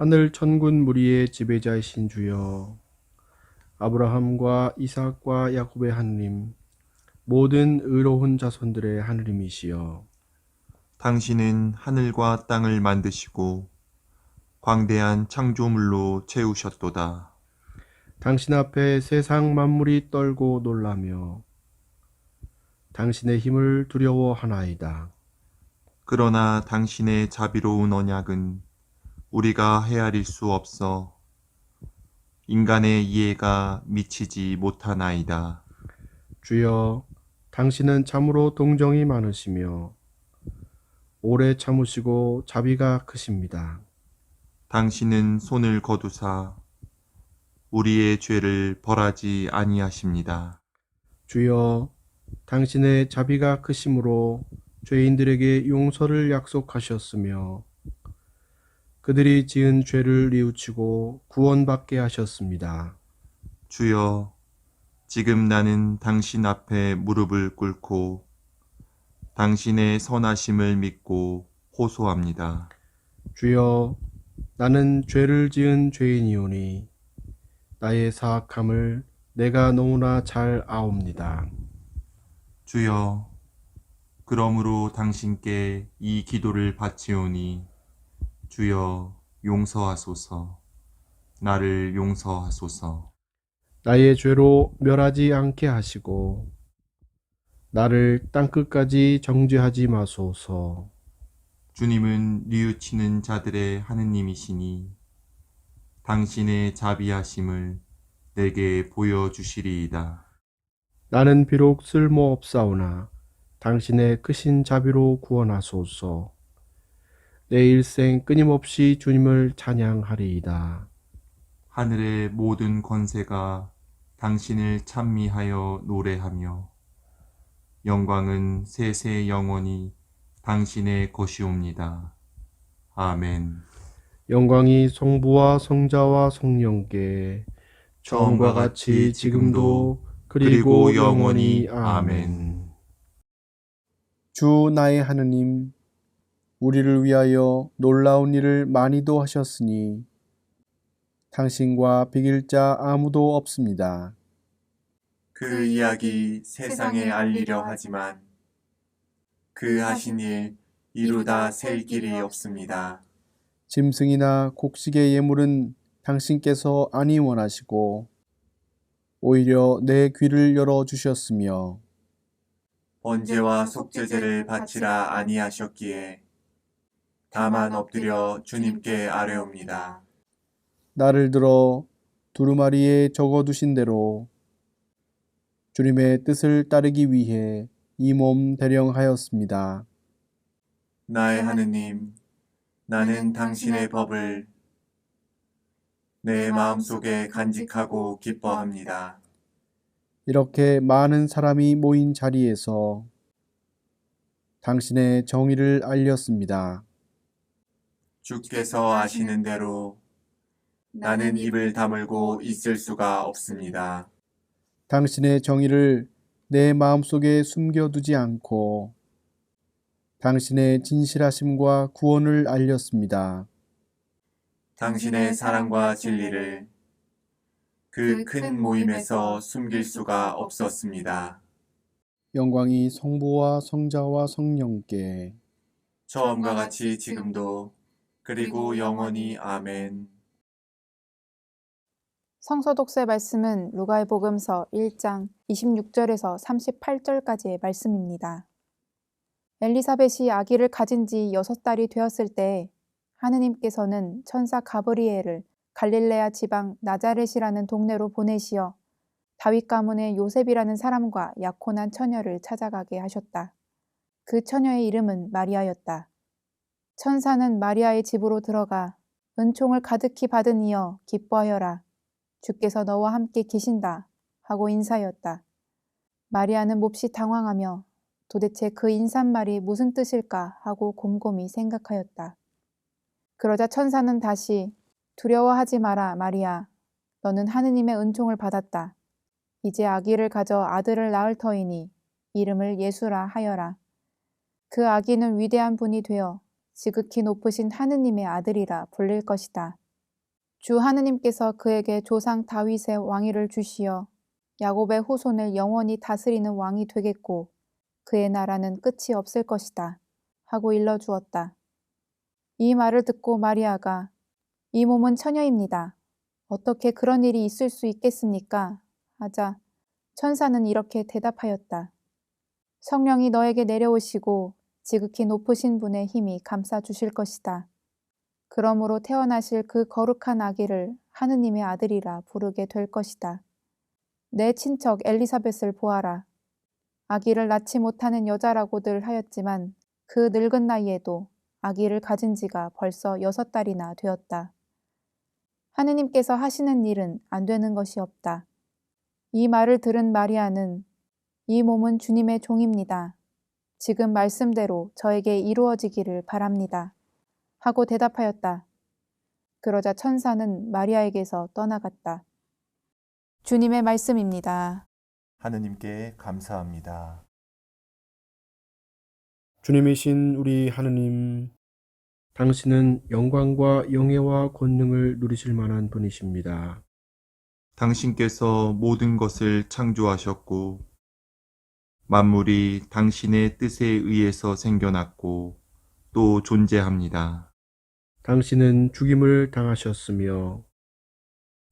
하늘 천군 무리의 지배자이신 주여 아브라함과 이삭과 야곱의 하느님 모든 의로운 자손들의 하느님이시여 당신은 하늘과 땅을 만드시고 광대한 창조물로 채우셨도다. 당신 앞에 세상 만물이 떨고 놀라며 당신의 힘을 두려워하나이다. 그러나 당신의 자비로운 언약은 우리가 헤아릴 수 없어 인간의 이해가 미치지 못하나이다. 주여, 당신은 참으로 동정이 많으시며 오래 참으시고 자비가 크십니다. 당신은 손을 거두사 우리의 죄를 벌하지 아니하십니다. 주여, 당신의 자비가 크심으로 죄인들에게 용서를 약속하셨으며 그들이 지은 죄를 뉘우치고 구원받게 하셨습니다. 주여, 지금 나는 당신 앞에 무릎을 꿇고 당신의 선하심을 믿고 호소합니다. 주여, 나는 죄를 지은 죄인이오니 나의 사악함을 내가 너무나 잘 아옵니다. 주여, 그러므로 당신께 이 기도를 바치오니 주여 용서하소서, 나를 용서하소서. 나의 죄로 멸하지 않게 하시고 나를 땅끝까지 정죄하지 마소서. 주님은 뉘우치는 자들의 하느님이시니 당신의 자비하심을 내게 보여주시리이다. 나는 비록 쓸모없사오나 당신의 크신 자비로 구원하소서. 내 일생 끊임없이 주님을 찬양하리이다. 하늘의 모든 권세가 당신을 찬미하여 노래하며 영광은 세세 영원히 당신의 것이옵니다. 아멘. 영광이 성부와 성자와 성령께 처음과 같이 지금도 그리고 영원히 아멘. 주 나의 하느님 우리를 위하여 놀라운 일을 많이도 하셨으니 당신과 비길 자 아무도 없습니다. 그 이야기 세상에 알리려 하지만 그 하신 일 이루다 셀 길이 없습니다. 짐승이나 곡식의 예물은 당신께서 아니 원하시고 오히려 내 귀를 열어 주셨으며 번제와 속죄제를 바치라 아니하셨기에 다만 엎드려 주님께 아뢰옵니다. 나를 들어 두루마리에 적어 두신 대로 주님의 뜻을 따르기 위해 이 몸 대령하였습니다. 나의 하느님, 나는 당신의 법을 내 마음속에 간직하고 기뻐합니다. 이렇게 많은 사람이 모인 자리에서 당신의 정의를 알렸습니다. 주께서 아시는 대로 나는 입을 다물고 있을 수가 없습니다. 당신의 정의를 내 마음속에 숨겨두지 않고 당신의 진실하심과 구원을 알렸습니다. 당신의 사랑과 진리를 그 큰 모임에서 숨길 수가 없었습니다. 영광이 성부와 성자와 성령께 처음과 같이 지금도 그리고 영원히 아멘. 성서 독서의 말씀은 루가의 복음서 1장 26절에서 38절까지의 말씀입니다. 엘리사벳이 아기를 가진 지 여섯 달이 되었을 때 하느님께서는 천사 가브리엘을 갈릴레아 지방 나자렛이라는 동네로 보내시어 다윗 가문의 요셉이라는 사람과 약혼한 처녀를 찾아가게 하셨다. 그 처녀의 이름은 마리아였다. 천사는 마리아의 집으로 들어가 은총을 가득히 받은 이여 기뻐하여라. 주께서 너와 함께 계신다. 하고 인사하였다. 마리아는 몹시 당황하며 도대체 그 인사말이 무슨 뜻일까 하고 곰곰이 생각하였다. 그러자 천사는 다시 두려워하지 마라, 마리아. 너는 하느님의 은총을 받았다. 이제 아기를 가져 아들을 낳을 터이니 이름을 예수라 하여라. 그 아기는 위대한 분이 되어 지극히 높으신 하느님의 아들이라 불릴 것이다. 주 하느님께서 그에게 조상 다윗의 왕위를 주시어 야곱의 후손을 영원히 다스리는 왕이 되겠고 그의 나라는 끝이 없을 것이다. 하고 일러주었다. 이 말을 듣고 마리아가 이 몸은 처녀입니다. 어떻게 그런 일이 있을 수 있겠습니까? 하자 천사는 이렇게 대답하였다. 성령이 너에게 내려오시고 지극히 높으신 분의 힘이 감싸 주실 것이다. 그러므로 태어나실 그 거룩한 아기를 하느님의 아들이라 부르게 될 것이다. 내 친척 엘리사벳을 보아라. 아기를 낳지 못하는 여자라고들 하였지만 그 늙은 나이에도 아기를 가진 지가 벌써 여섯 달이나 되었다. 하느님께서 하시는 일은 안 되는 것이 없다. 이 말을 들은 마리아는 이 몸은 주님의 종입니다. 지금 말씀대로 저에게 이루어지기를 바랍니다. 하고 대답하였다. 그러자 천사는 마리아에게서 떠나갔다. 주님의 말씀입니다. 하느님께 감사합니다. 주님이신 우리 하느님, 당신은 영광과 영예와 권능을 누리실 만한 분이십니다. 당신께서 모든 것을 창조하셨고, 만물이 당신의 뜻에 의해서 생겨났고, 또 존재합니다. 당신은 죽임을 당하셨으며,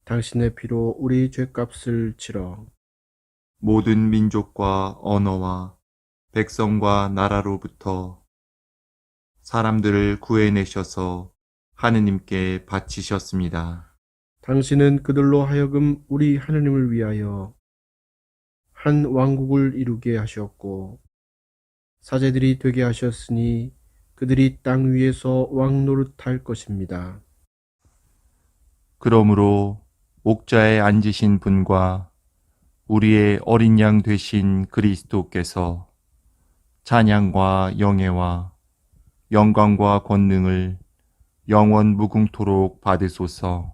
당신의 피로 우리 죄값을 치러 모든 민족과 언어와 백성과 나라로부터 사람들을 구해내셔서 하느님께 바치셨습니다. 당신은 그들로 하여금 우리 하느님을 위하여 한 왕국을 이루게 하셨고 사제들이 되게 하셨으니 그들이 땅 위에서 왕 노릇할 것입니다. 그러므로 옥자에 앉으신 분과 우리의 어린 양 되신 그리스도께서 찬양과 영예와 영광과 권능을 영원 무궁토록 받으소서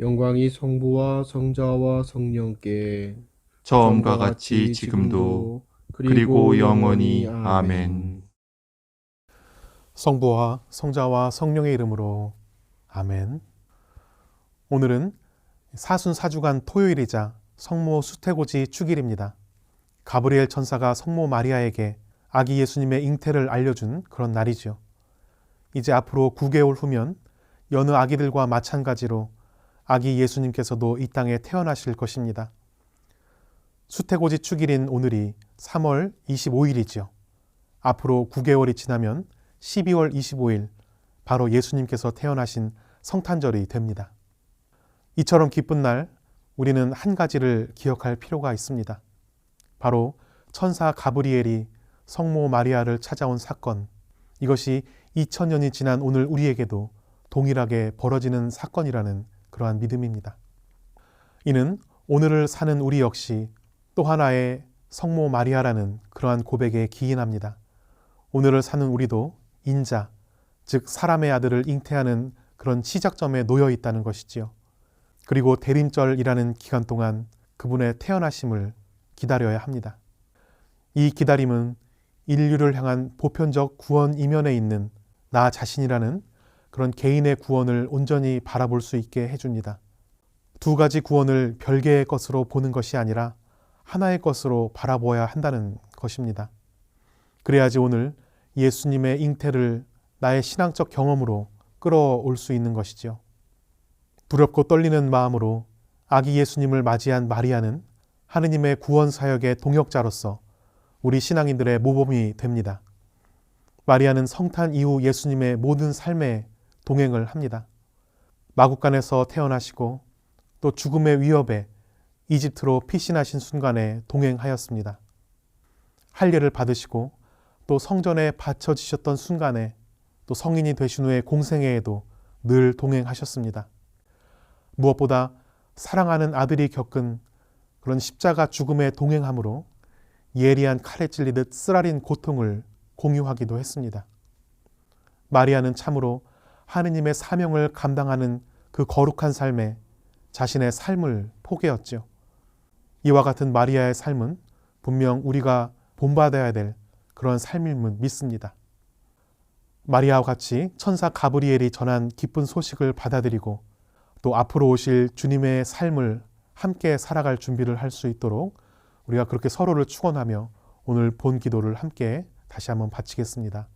영광이 성부와 성자와 성령께 처음과 같이 지금도 그리고 영원히 아멘. 성부와 성자와 성령의 이름으로 아멘. 오늘은 사순 사주간 토요일이자 성모 수태고지 축일입니다. 가브리엘 천사가 성모 마리아에게 아기 예수님의 잉태를 알려준 그런 날이죠. 이제 앞으로 9개월 후면 여느 아기들과 마찬가지로 아기 예수님께서도 이 땅에 태어나실 것입니다. 수태고지 축일인 오늘이 3월 25일이죠. 앞으로 9개월이 지나면 12월 25일 바로 예수님께서 태어나신 성탄절이 됩니다. 이처럼 기쁜 날 우리는 한 가지를 기억할 필요가 있습니다. 바로 천사 가브리엘이 성모 마리아를 찾아온 사건. 이것이 2000년이 지난 오늘 우리에게도 동일하게 벌어지는 사건이라는 그러한 믿음입니다. 이는 오늘을 사는 우리 역시 또 하나의 성모 마리아라는 그러한 고백에 기인합니다. 오늘을 사는 우리도 인자, 즉 사람의 아들을 잉태하는 그런 시작점에 놓여 있다는 것이지요. 그리고 대림절이라는 기간 동안 그분의 태어나심을 기다려야 합니다. 이 기다림은 인류를 향한 보편적 구원 이면에 있는 나 자신이라는 그런 개인의 구원을 온전히 바라볼 수 있게 해줍니다. 두 가지 구원을 별개의 것으로 보는 것이 아니라 하나의 것으로 바라보아야 한다는 것입니다. 그래야지 오늘 예수님의 잉태를 나의 신앙적 경험으로 끌어올 수 있는 것이지요. 두렵고 떨리는 마음으로 아기 예수님을 맞이한 마리아는 하느님의 구원 사역의 동역자로서 우리 신앙인들의 모범이 됩니다. 마리아는 성탄 이후 예수님의 모든 삶에 동행을 합니다. 마국간에서 태어나시고 또 죽음의 위협에 이집트로 피신하신 순간에 동행하였습니다. 할례를 받으시고 또 성전에 바쳐지셨던 순간에 또 성인이 되신 후에 공생애에도 늘 동행하셨습니다. 무엇보다 사랑하는 아들이 겪은 그런 십자가 죽음의 동행함으로 예리한 칼에 찔리듯 쓰라린 고통을 공유하기도 했습니다. 마리아는 참으로 하느님의 사명을 감당하는 그 거룩한 삶에 자신의 삶을 포기했죠. 이와 같은 마리아의 삶은 분명 우리가 본받아야 될 그런 삶임을 믿습니다. 마리아와 같이 천사 가브리엘이 전한 기쁜 소식을 받아들이고 또 앞으로 오실 주님의 삶을 함께 살아갈 준비를 할 수 있도록 우리가 그렇게 서로를 축원하며 오늘 본 기도를 함께 다시 한번 바치겠습니다.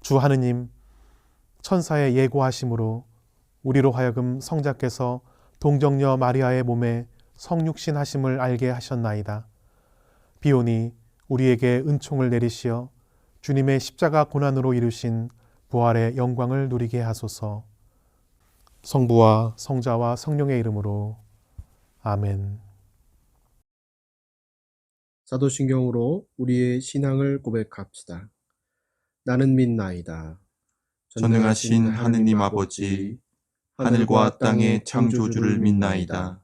주 하느님 천사의 예고하심으로 우리로 하여금 성자께서 동정녀 마리아의 몸에 성육신 하심을 알게 하셨나이다. 비오니 우리에게 은총을 내리시어 주님의 십자가 고난으로 이루신 부활의 영광을 누리게 하소서. 성부와 성자와 성령의 이름으로 아멘. 사도신경으로 우리의 신앙을 고백합시다. 나는 믿나이다. 전능하신 하느님 아버지, 하늘과 땅의 창조주를 믿나이다.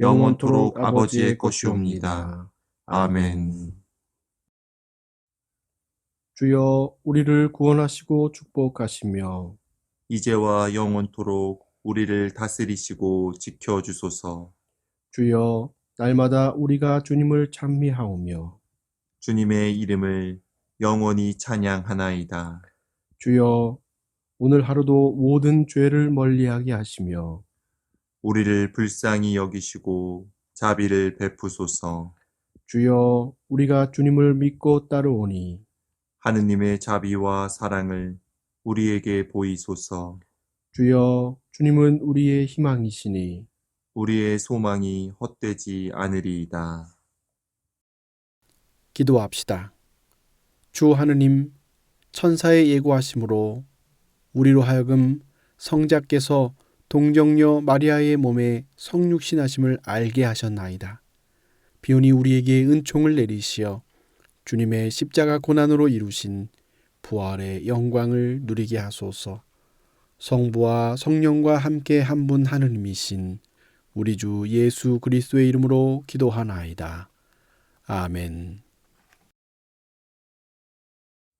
영원토록 아버지의 것이옵니다. 아멘. 주여 우리를 구원하시고 축복하시며 이제와 영원토록 우리를 다스리시고 지켜 주소서. 주여 날마다 우리가 주님을 찬미하오며 주님의 이름을 영원히 찬양하나이다. 주여 오늘 하루도 모든 죄를 멀리하게 하시며 우리를 불쌍히 여기시고 자비를 베푸소서. 주여 우리가 주님을 믿고 따르오니 하느님의 자비와 사랑을 우리에게 보이소서. 주여 주님은 우리의 희망이시니 우리의 소망이 헛되지 않으리이다. 기도합시다. 주 하느님 천사의 예고하심으로 우리로 하여금 성자께서 동정녀 마리아의 몸에 성육신하심을 알게 하셨나이다. 비오니 우리에게 은총을 내리시어 주님의 십자가 고난으로 이루신 부활의 영광을 누리게 하소서. 성부와 성령과 함께 한 분 하느님이신 우리 주 예수 그리스도의 이름으로 기도하나이다. 아멘.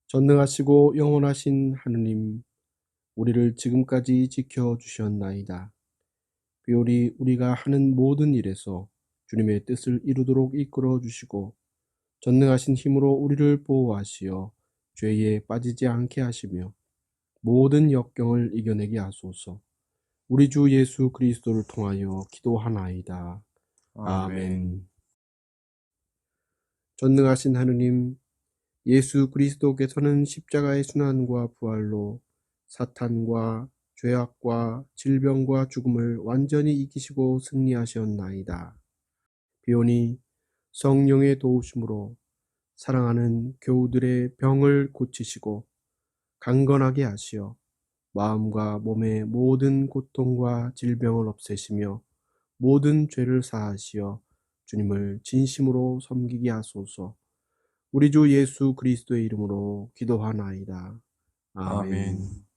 전능하시고 영원하신 하느님, 우리를 지금까지 지켜주셨나이다. 비오리 우리가 하는 모든 일에서 주님의 뜻을 이루도록 이끌어 주시고, 전능하신 힘으로 우리를 보호하시어 죄에 빠지지 않게 하시며, 모든 역경을 이겨내게 하소서. 우리 주 예수 그리스도를 통하여 기도하나이다. 아멘. 전능하신 하느님, 예수 그리스도께서는 십자가의 순환과 부활로 사탄과 죄악과 질병과 죽음을 완전히 이기시고 승리하셨나이다. 비오니 성령의 도우심으로 사랑하는 교우들의 병을 고치시고 강건하게 하시어 마음과 몸의 모든 고통과 질병을 없애시며 모든 죄를 사하시어 주님을 진심으로 섬기게 하소서. 우리 주 예수 그리스도의 이름으로 기도하나이다. 아멘. 아멘.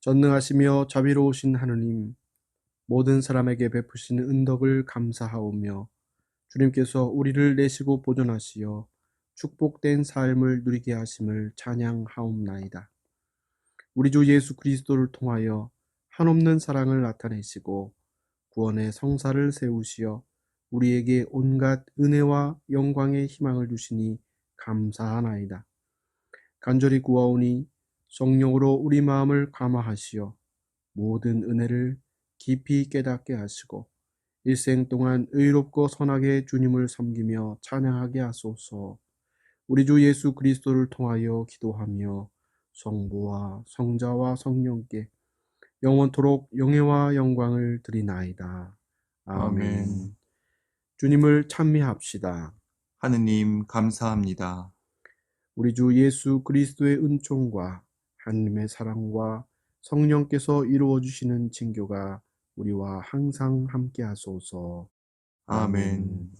전능하시며 자비로우신 하느님, 모든 사람에게 베푸시는 은덕을 감사하오며 주님께서 우리를 내시고 보존하시어 축복된 삶을 누리게 하심을 찬양하옵나이다. 우리 주 예수 그리스도를 통하여 한없는 사랑을 나타내시고 구원의 성사를 세우시어 우리에게 온갖 은혜와 영광의 희망을 주시니 감사하나이다. 간절히 구하오니 성령으로 우리 마음을 감화하시어 모든 은혜를 깊이 깨닫게 하시고 일생 동안 의롭고 선하게 주님을 섬기며 찬양하게 하소서. 우리 주 예수 그리스도를 통하여 기도하며 성부와 성자와 성령께 영원토록 영예와 영광을 드리나이다. 아멘. 아멘. 주님을 찬미합시다. 하느님 감사합니다. 우리 주 예수 그리스도의 은총과 하나님의 사랑과 성령께서 이루어 주시는 징교가 우리와 항상 함께 하소서. 아멘.